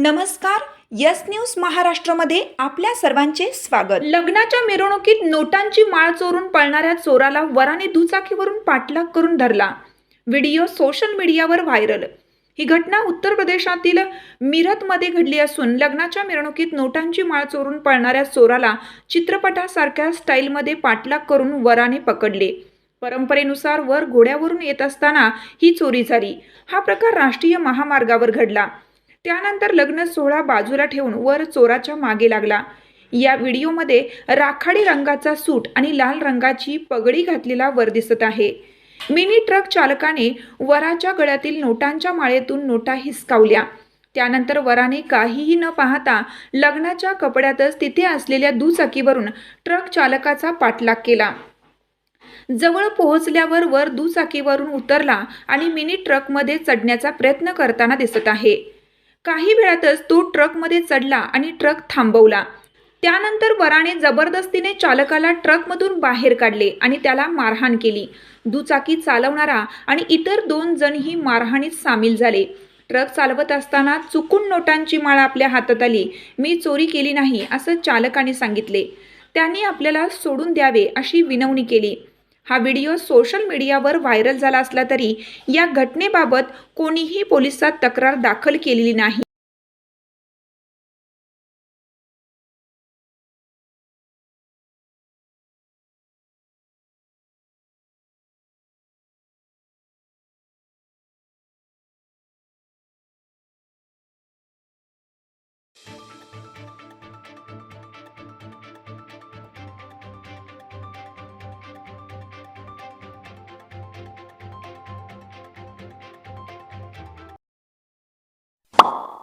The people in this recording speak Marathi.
नमस्कार यस न्यूज महाराष्ट्रामध्ये आपल्या सर्वांचे स्वागत. लग्नाच्या मिरवणुकीत नोटांची माळ चोरून पळणाऱ्या चोराला वराने दुचाकीवरून पाठलाग करून धरला. व्हिडिओ सोशल मीडियावर व्हायरल. ही घटना उत्तर प्रदेशातील मिरतमध्ये घडली असून लग्नाच्या मिरवणुकीत नोटांची माळ चोरून पळणाऱ्या चोराला चित्रपटासारख्या स्टाईलमध्ये पाठलाग करून वराने पकडले. परंपरेनुसार वर घोड्यावरून येत असताना ही चोरी झाली. हा प्रकार राष्ट्रीय महामार्गावर घडला. त्यानंतर लग्न सोहळा बाजूला ठेवून वर चोराच्या मागे लागला. या व्हिडिओमध्ये राखाडी रंगाचा सूट आणि लाल रंगाची पगडी घातलेला वर दिसत आहे. मिनी ट्रक चालकाने वराच्या गळ्यातील नोटांच्या माळेतून नोटा हिसकावल्या. त्यानंतर वराने काहीही न पाहता लग्नाच्या कपड्यातच तिथे असलेल्या दुचाकीवरून ट्रक चालकाचा पाठलाग केला. जवळ पोहोचल्यावर वर दुचाकीवरून उतरला आणि मिनी ट्रकमध्ये चढण्याचा प्रयत्न करताना दिसत आहे. काही वेळातच तो ट्रकमध्ये चढला आणि ट्रक थांबवला. त्यानंतर वराने जबरदस्तीने चालकाला ट्रकमधून बाहेर काढले आणि त्याला मारहाण केली. दुचाकी चालवणारा आणि इतर दोन जणही मारहाणीत सामील झाले. ट्रक चालवत असताना चुकून नोटांची माळ आपल्या हातात आली. मी चोरी केली नाही असं चालकाने सांगितले. त्यांनी आपल्याला सोडून द्यावे अशी विनवणी केली. हा व्हिडिओ सोशल मीडियावर व्हायरल झाला असला तरी या घटनेबाबत कोणीही पोलिसात तक्रार दाखल केलेली नाही. 好。